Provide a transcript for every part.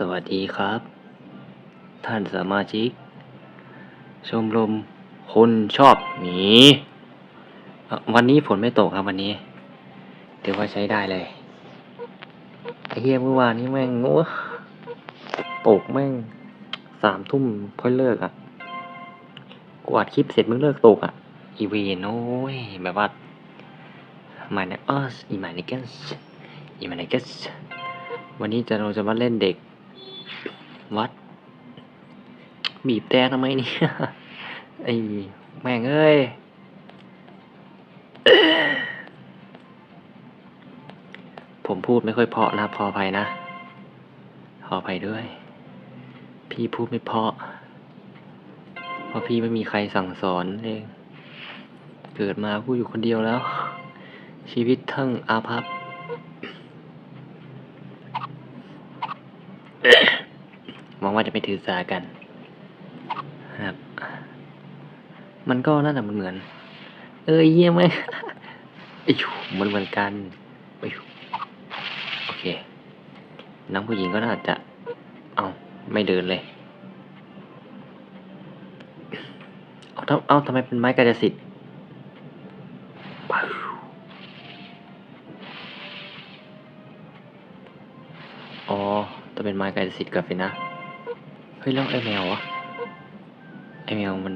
สวัสดีครับ ท่านสมาชิก ชมรมคนชอบหมีวันนี้ฝนไม่ตกครับวันนี้ถือว่าใช้ได้เลยไอ้เฮียเมื่อวานนี้แม่งโอ้ตกแม่งสามทุ่มค่อยเลิกอะกูอัดคลิปเสร็จมึงเลิกตกอะ อีเวนโอ้ยแบบว่ามาเนี่ยออสอีมานิเกสอีมานิเกสวันนี้จะเราจะมาเล่นเด็ก วัด บีบแต่ทำไมเนี่ย ไอ้แม่งเอ้ย ผมพูดไม่ค่อยเพาะนะครับขอภัยนะ ขอภัยด้วย พี่พูดไม่เพาะ เพราะพี่ไม่มีใครสั่งสอนเอง เกิดมาพูดอยู่คนเดียวแล้ว ชีวิตทั้งอาภัพ วังว่าจะไม่ถือสากันครับ มันก็น่าจะเหมือน เออเยี่ยมไหมไอ้ชูมันเหมือนกันไอ้ชูโอเค น้องผู้หญิงก็น่าจะ เอาไม่เดินเลย เอาทำเอาทำไมเป็นไม้กายสิทธิ์อ๋อต้องเป็นไม้กายสิทธิ์กับสินะ ฮ้ยแล้วไอแมววะไอแมวมัน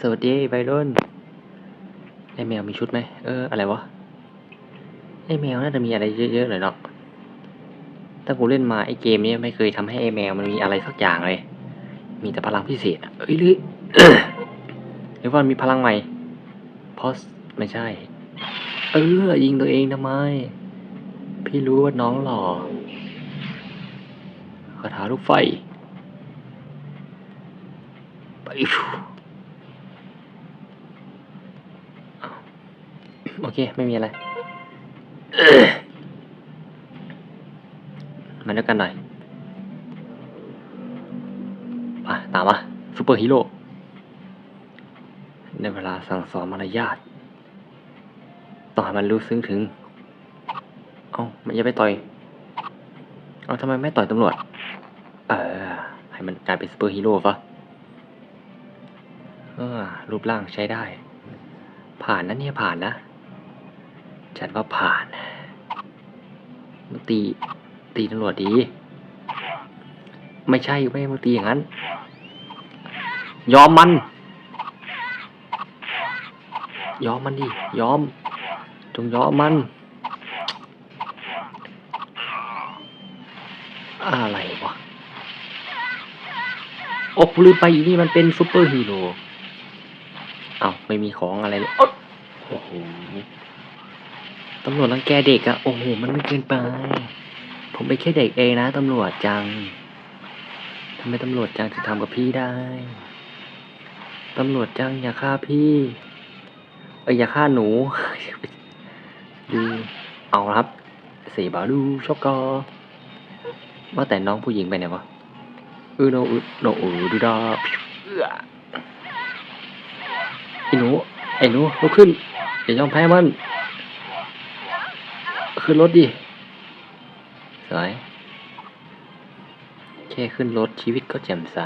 สวัสดีไบรอนไอแมวมีชุดไหมเอออะไรวะไอแมวน่าจะมีอะไรเยอะๆหน่อยเนาะถ้ากูเล่นมาไอเกมนี้ไม่เคยทำให้ไอแมวมันมีอะไรสักอย่างเลย มีแต่พลังพิเศษเอ้ยหรือหรือว่ามีพลังใหม่พอสไม่ใช่ เออยิงตัวเองทำไม พี่รู้ว่าน้องหล่อ คาถาลูกไฟ ไปโอเค ไม่มีอะไรมาด้วยกันหน่อยมาตามมาซูเปอร์ฮีโร่ในเวลาสั่งสอนมารยาทต่อให้มันรู้ซึ้งถึง เอ้ามันจะไปต่อย เอาทำไมไม่ต่อยตำรวจ ให้มันกลายเป็นซูเปอร์ฮีโร่ปะรูปร่างใช้ได้ ผ่านนะเนี่ยผ่านนะ ฉันว่าผ่านมันตี ตีตำรวจดี ไม่ใช่ไม่มึงตีอย่างนั้น ยอมมัน ยอมมันดิ ยอม จงยอมมัน อะไรวะ โอ้กูลืมไปอีนี่มันเป็นซูเปอร์ฮีโร่เอาไม่มีของอะไรเลยโอ้โหตำรวจรังแกเด็กอะโอ้โห มันไม่เกินไป ผมเป็นแค่เด็กเองนะตำรวจจังทำไมตำรวจจังถึงทำกับพี่ได้ ตำรวจจังอย่าฆ่าพี่เอ้อย่าฆ่าหนูดูเอาครับสีบาดูช็อกกอว่าแต่น้องผู้หญิงไปไหนวะ ออโนเออโนเออดูดาเอื้อไอ้หนูไอ้หนูลุกขึ้นอย่ายอมแพ้มัน ขึ้นรถดิสวยแค่ขึ้นรถชีวิตก็แจ่มใส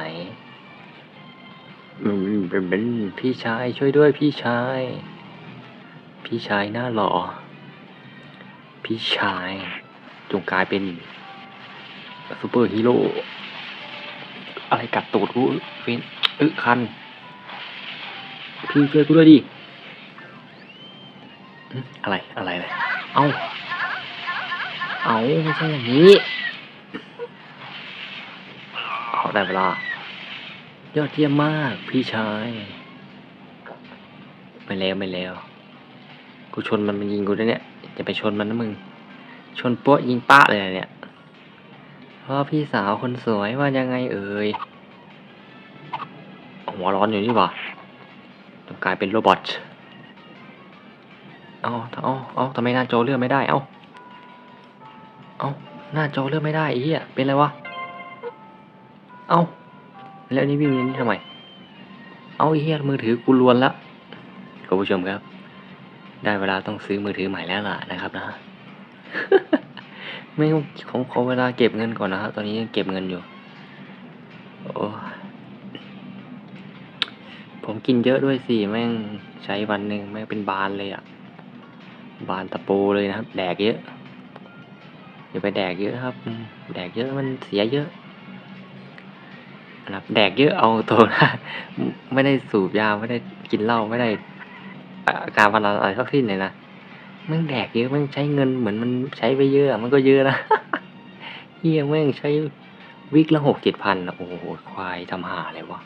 อืมเป็นเป็นพี่ชายช่วยด้วยพี่ชาย พี่ชายหน้าหล่อ พี่ชายจงกลายเป็นซูเปอร์ฮีโร่ อะไรกัดตูดกูเฟ้นอึคัน พี่ช่วยกูด้วยดิอืมอะไร อะไรเลยเอา เอาไม่ใช่อย่างนี้ เอาได้เวลา ยอดเยี่ยมมากพี่ชายไม่แล้วไม่แล้ว กูชนมันมันยิงกูด้วยเนี่ย จะไปชนมันนะมึง ชนโป๊ะยิงป้าเลยนะเนี่ยเพราะพี่สาวคนสวยว่ายังไงเอ่ย หัวร้อนอยู่นี่หว่าต้องกลายเป็นโรบอทเอาเอาเอาทำไมหน้าจอเลื่อนไม่ได้ เอาเอาหน้าจอเลื่อนไม่ได้ไอ้เหี้ยเป็นไรวะ เอาแล้วนี่วิ่งอย่างนี้ทำไม เอาไอ้เหี้ยมือถือกูลวนละคุณผู้ชมครับ ได้เวลาต้องซื้อมือถือใหม่แล้วล่ะนะครับนะ ไม่ของขอเวลาเก็บเงินก่อนนะครับ ตอนนี้ยังเก็บเงินอยู่ โอ้ผมกินเยอะด้วยสิ แม่งใช้วันหนึ่งแม่งเป็นบานเลยอะบานตะปูเลยนะครับ แดกเยอะอย่าไปแดกเยอะครับ แดกเยอะมันเสียเยอะนะครับแดกเยอะเอาตัวนะไม่ได้สูบยาไม่ได้กินเหล้าไม่ได้การพนันอะไรทั้งสิ้นเลยนะ ม่งแดกเยอะม่งใช้เงินเหมือนมันใช้ไปเยอะมันก็เยอะนะเฮียแม่งใช้วิกละหกเจ็ดพันโอ้โหควายทำหาอะไรวะ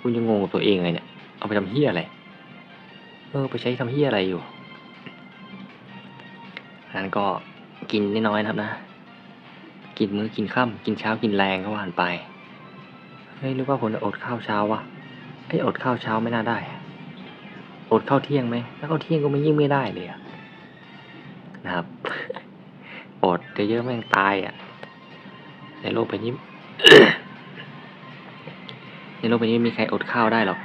คุณยังงงกับตัวเองเลยเนี่ยเอาไปทำเฮียอะไรเออไปใช้ทำเฮียอะไรอยู่นั้นก็กินน้อยๆนะครับนะ กินมื้อกินค่ำกินเช้ากินแรงก็ว่านไปเฮ้ยหรือว่าผมอดข้าวเช้าวะเอ้ยอดข้าวเช้าไม่น่าได้อะอดข้าวเที่ยงไหมถ้าข้าวเที่ยงก็ไม่ยิ่งไม่ได้เลยอะ นะครับอดเยอะๆแม่งตายอะ ในโลกใบนี้ ในโลกใบนี้มมีใครอดข้าวได้หรอก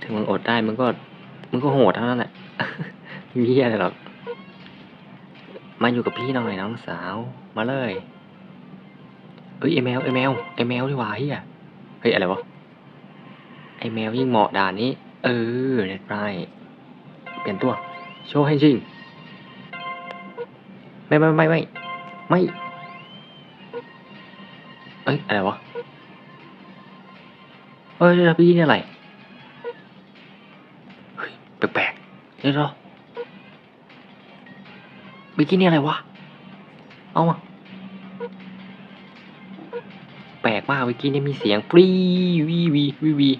ถึงมึงอดได้มึงก็มึงก็โหดเท่านั้นแหละมีอะไรหรอก มาอยู่กับพี่หน่อยน้องสาว มาเลย เอ้ยไอแมวไอแมวไอแมวดีกว่าเฮียเฮ้ยอะไรวะ ไอแมวยิ่งเหมาะด่านนี้ เออเน็ตไรเปลี่ยนตัว โชว์ให้จริง ไม่ไม่ไม่ไม่ไม่เอ้ยอะไรวะเอ้ยพี่นี่อะไรเฮ้ยแปลกๆเดี๋ยวรอบิกินี่อะไรวะ เอามาแปลกมากเมื่อกี้เนี่ยมีเสียงปรีวีวีวีวี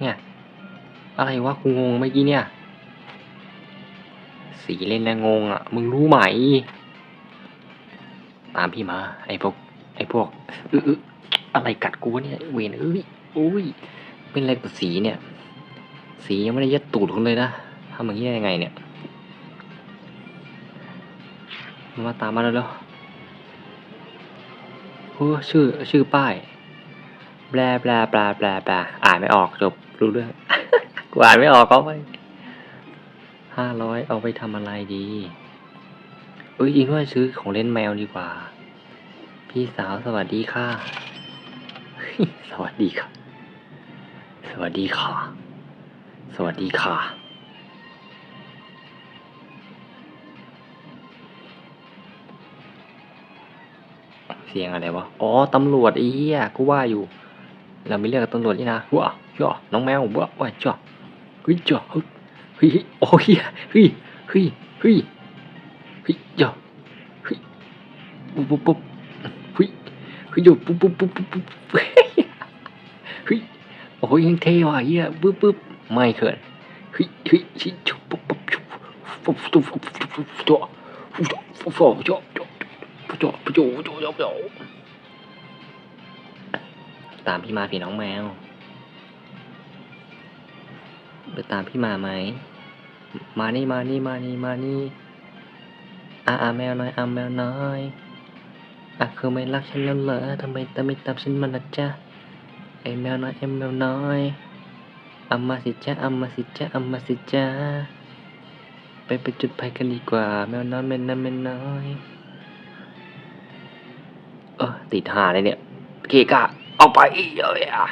เนี่ย อะไรวะกูงงเมื่อกี้เนี่ย สีเล่นนะงงอะ มึงรู้ไหม ตามพี่มา ไอ้พวก ไอ้พวกเอออะไรกัดกูเนี่ยเวนเอ้ยโอ้ยเป็นอะไรกับสีเนี่ย สียังไม่ได้ยัดตูดคุณเลยนะทำอย่างนี้ยังไงเนี่ยมาตามมาแล้วแล้วโอ้ชื่อชื่อป้ายแบลแบลแบลแบลแบลอ่านไม่ออกจบรู้เรื่อง กูอ่านไม่ออกก็ไป ห้าร้อยเอาไปทำอะไรดีเอ้ยจริงด้วยซื้อของเล่นแมวดีกว่า พี่สาวสวัสดีค่ะ สวัสดีค่ะ สวัสดีค่ะ สวัสดีค่ะ เสียงอะไรวะ อ๋อตำรวจไอ้เหี้ยกูว่าอยู่ เราไม่เรียกตำรวจนี่นะว้าจ้าน้องแมวว้าว้าจ้าเฮ้ยจ้าเฮ้ย ฮ้ยโอ้ยเฮ้ยเฮ้ยเฮ้ยเฮ้ยจ้าเฮ้ยปุ๊บปุ๊บปุ๊บเฮ้ยเฮ้ยจ้าปุ๊บปุ๊บปุ๊บปุ๊บปุ๊บเฮ้ยโอ้ยยังเท่ว่ะเหี้ยปุ๊บปุ๊บไม่เขินเฮ้ยเฮ้ยชิจุบปุ๊บปุ๊บปุ๊บปุ๊บปุ๊บปุ๊บปุ๊บปุ๊บจ้าปุ๊บปุ๊บจ้าจ้าโจโจโจโจโจโจตามพี่มาพี่น้องแมวไปตามพี่มาไหม มานี่มานี่มานี่มานี่อะอะแมวน้อยอะแมวน้อยอะคือไม่รักฉันแล้วเหรอทำไมแต่ไม่ตามฉันมาละจ๊ะไอแมวน้อยไอแมวน้อยอามาสิจ๊ะอามาสิจ๊ะอามาสิจ๊ะไปไปจุดไฟกันดีกว่า แมวน้อยแมวน้อยแมวน้อยเออติดหาเลยเนี่ย เกะกะเอาไปเยอะอะ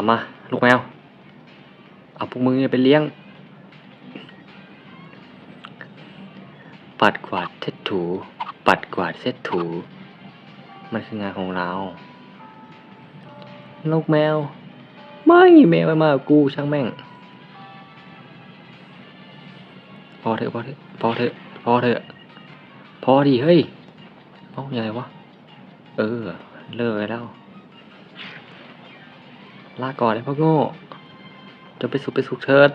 ามา ลูกแมว เอาพวกมึงเนี่ยไปเลี้ยง ปัดกวาดเช็ดถู ปัดกวาดเช็ดถู มันคืองานของเรา ลูกแมว ไม่แมวมากูช่างแม่ง พอเถอะพอเถอะพอเถอะพอเถอะ พอดีเฮ้ย เอ้ายังไงวะ เออ เลิกไปแล้ว ลาก่อนไอ้พ่อโง่ จะไปสุขไปสุขเชิด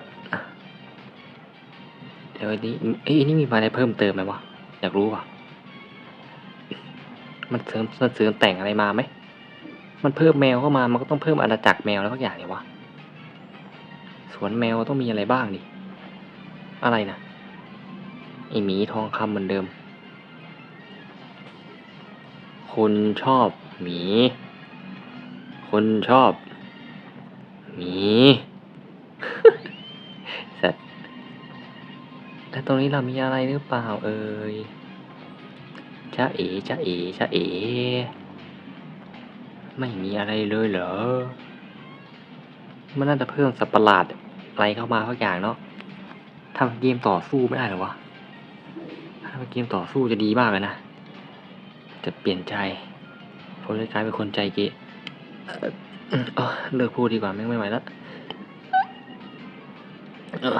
เดี๋ยวอันนี้เอ้ยนี่มีอะไรเพิ่มเติมไหมวะ อยากรู้ว่ะ มันเสริมมันเสริมแต่งอะไรมาไหม มันเพิ่มแมวเข้ามา มันก็ต้องเพิ่มอาณาจักรแมวแล้วทุกอย่างเลยวะ สวนแมวต้องมีอะไรบ้างดิ อะไรนะไอหมีทองคำเหมือนเดิม คนชอบหมี คนชอบ นี่เสร็แล้วตรงนี้เรามีอะไรหรือเปล่าเอ่ยจ้าเอ๋จ้าเอ๋จ้าเอ๋ไม่มีอะไรเลยเหรอ มันน่าจะเพิ่มสัตว์ประหลาดอะไรเข้ามาสักอย่างเนาะทำเกมต่อสู้ไม่ได้หรอวะถ้เกมต่อสู้จะดีมากเลยนะ จะเปลี่ยนใจผมจะกลายเป็นคนใจเกะ เออเลิกพูดดีกว่าแม่งไม่ไหวแล้วเออ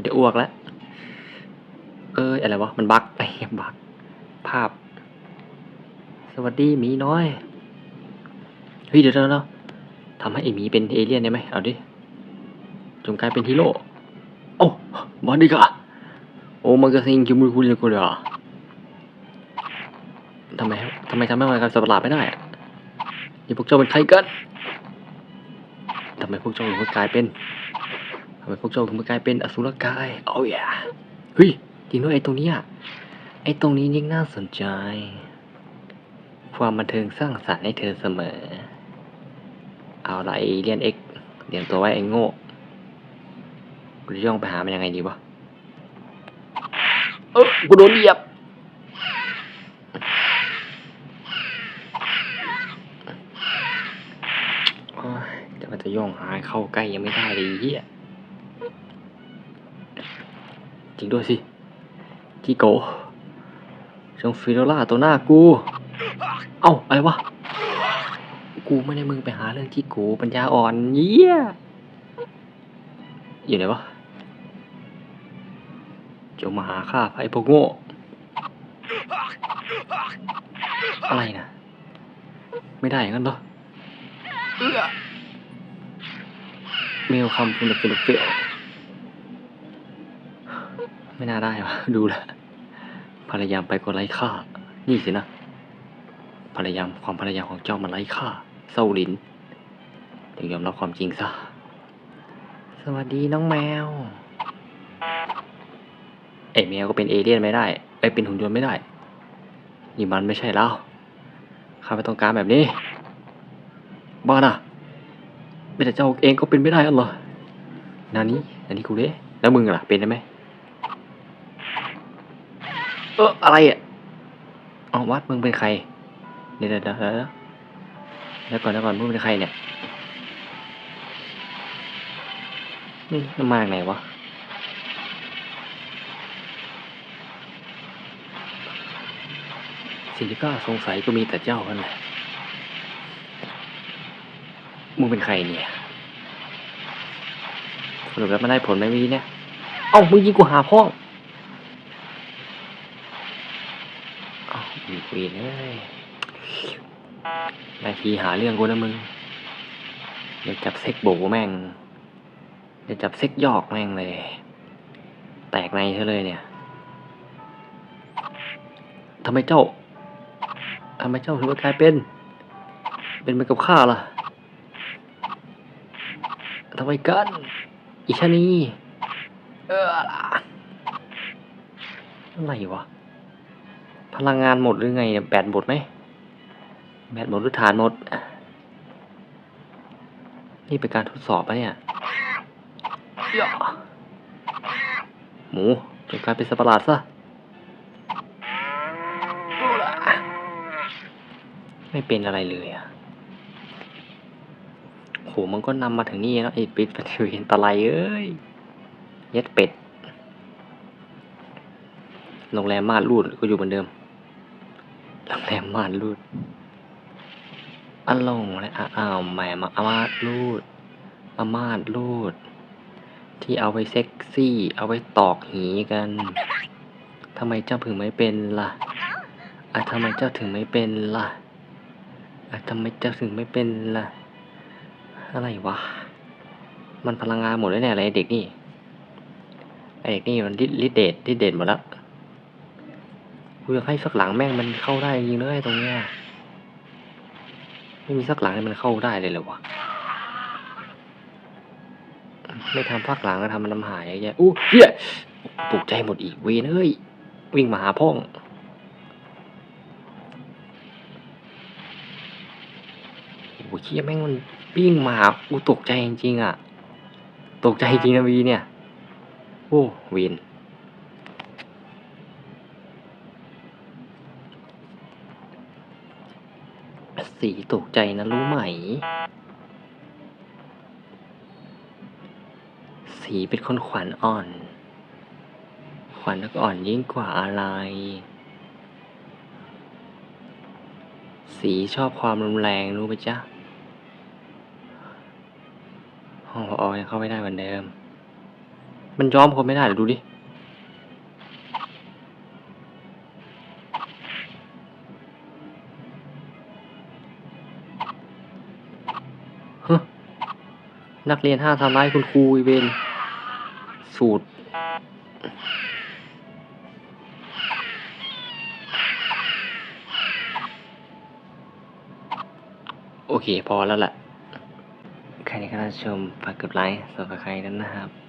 เดี๋ยวอ้วกแล้ว เอ้ยอะไรวะ มันบั๊กไอ้บั๊กภาพ สวัสดีหมีน้อย เฮ้ย เดี๋ยวเดี๋ยวเดี๋ยวทำให้ไอ้หมีเป็นเอเลี่ยนได้ไหมเอาดิ จงกลายเป็นฮีโร่ โอ้มาดิกะโอ้มันก็ซิงคิมูคุณเลยกูเลยอะทำไมทำไมทำให้มันกลายเป็นสัตว์ประหลาดไม่ได้อะ นี่พวกเจ้าเป็นใครกันทำไมพวกเจ้าถึงมากลายเป็นทำไมพวกเจ้าถึงมากลายเป็นอสุรกายโอ้ยเฮ้ยจริงด้วยไอ้ตรงนี้ยไอ้ตรงนี้ยิ่งน่าสนใจ ความบันเทิงสร้างสรรค์ให้เธอเสมอ เอาละไอเลียนเอ็กเรียนตัวไว้ไอ้โง่กูจะย่องไปหามันยังไงดีวะเออกูโดนเหยียบ โอ้ยแต่ว่า จะย่องหาเข้าใกล้ยังไม่ได้เลยไอ้เฮียจริงด้วยสิจิโกะจงฟิโดล่าตัวหน้ากู เอ้า อะไรวะ กูไม่ได้มึงไปหาเรื่องจิโกะปัญญาอ่อนเยี่ยอยู่ไหนวะจงมาหาข้าไอ้พวกโง่ อะไรนะ ไม่ได้อย่างนั้นเหรอ เมลคำคุณฟิลเฟลไม่น่าได้วะดูลวพยายามไปก็ไร้ค่า นี่สินะพยายามความพยายามของเจ้ามันไร้ค่า เศร้าลินถึงยอมรับความจริงซะ สวัสดีน้องแมว ไอ้แมวก็เป็นเอเลี่ยนไม่ได้ ไอ้เป็นหุ่นยนต์ไม่ได้ นี่มันไม่ใช่แล้วข้าไม่ต้องการแบบนี้ บ้าน่ะ ไม่แต่เจ้าเองก็เป็นไม่ได้อันเหรอนานี้นานี้กูเด้แล้วมึงล่ะ เป็นได้ไหมเอออะไรอะอ๋อวัดมึงเป็นใครเดี๋ยวเดี๋ยวเดี๋ยวเดี๋ยวก่อนเดี๋ยวก่อนมึงเป็นใครเนี่ยนี่มันมาจากไหนวะสิ่งที่ก้าสงสัยก็มีแต่เจ้านั่นแหละ มึงเป็นใครเนี่ยสรุปแล้วมันได้ผลไหมวีเนี่ย เอ้ามึงยิงกูหาพ่อเอ้าอีกวีนเอ้ยนาทีหาเรื่องกูนะมึงเดี๋ยวจับเซ็กโบแม่งเดี๋ยวจับเซ็กยอกแม่งเลย แตกในเธอเลยเนี่ยทำไมเจ้าทำไมเจ้าถึงมากลายเป็น เป็นเหมือนกับข้าล่ะ ทำไมกันอีชะนีเอออะไรวะ พลังงานหมดหรือไงเนี่ยแบตหมดไหมแบตหมดหรือฐานหมด นี่เป็นการทดสอบปะเนี่ยย่าหมูจงกลายเป็นสัตว์ประหลาดซะไม่เป็นอะไรเลยอะโหมันก็นำมาถึงนี่แล้วไอ้ปิดปฏิเวนตะไลเอ้ยเย็ดเป็ดโรงแรมม่านรูดก็อยู่เหมือนเดิมโรงแรมม่านรูดอันลงเละอ้าวแหมมาอามาดรูดอามาดรูด ที่เอาไว้เซ็กซี่ เอาไว้ตอกหีกันทำไมเจ้าถึงไม่เป็นล่ะอะทำไมเจ้าถึงไม่เป็นล่ะอะทำไมเจ้าถึงไม่เป็นล่ะ อะไรวะ มันพลังงานหมดแล้วเนี่ยอะไรเด็กนี่ ไอเด็กนี่มันลิลิดเดทลิดเดทหมดแล้วกูอยากให้สักหลังแม่งมันเข้าได้จริงเลยตรงเนี้ย ไม่มีสักหลังให้มันเข้าได้เลยเหรอวะ ไม่ทำพักหลังก็ทำมันลำหายแย่อู้เฮียตกใจหมดอีกเวนเอ้ย วิ่งมาหาพ่องโอ้ยเชี่ยแม่งมัน ปิ้งมาหากูตกใจจริงๆอะ ตกใจจริงนะวีเนี่ย โอ้วินสีตกใจนะรู้ไหม สีเป็นคนขวัญอ่อน ขวัญอ่อนยิ่งกว่าอะไร สีชอบความรุนแรงรู้ไหมจ๊ะ ห้องพอยังเข้าไม่ได้เหมือนเดิม มันย้อมคนไม่ได้เหรอดูดินักเรียนห้าทำร้ายคุณครูอีเวนสูตร โอเค พอแล้วแหละ การชมฝากกดไลค์สำหรับใครนั้นนะครับ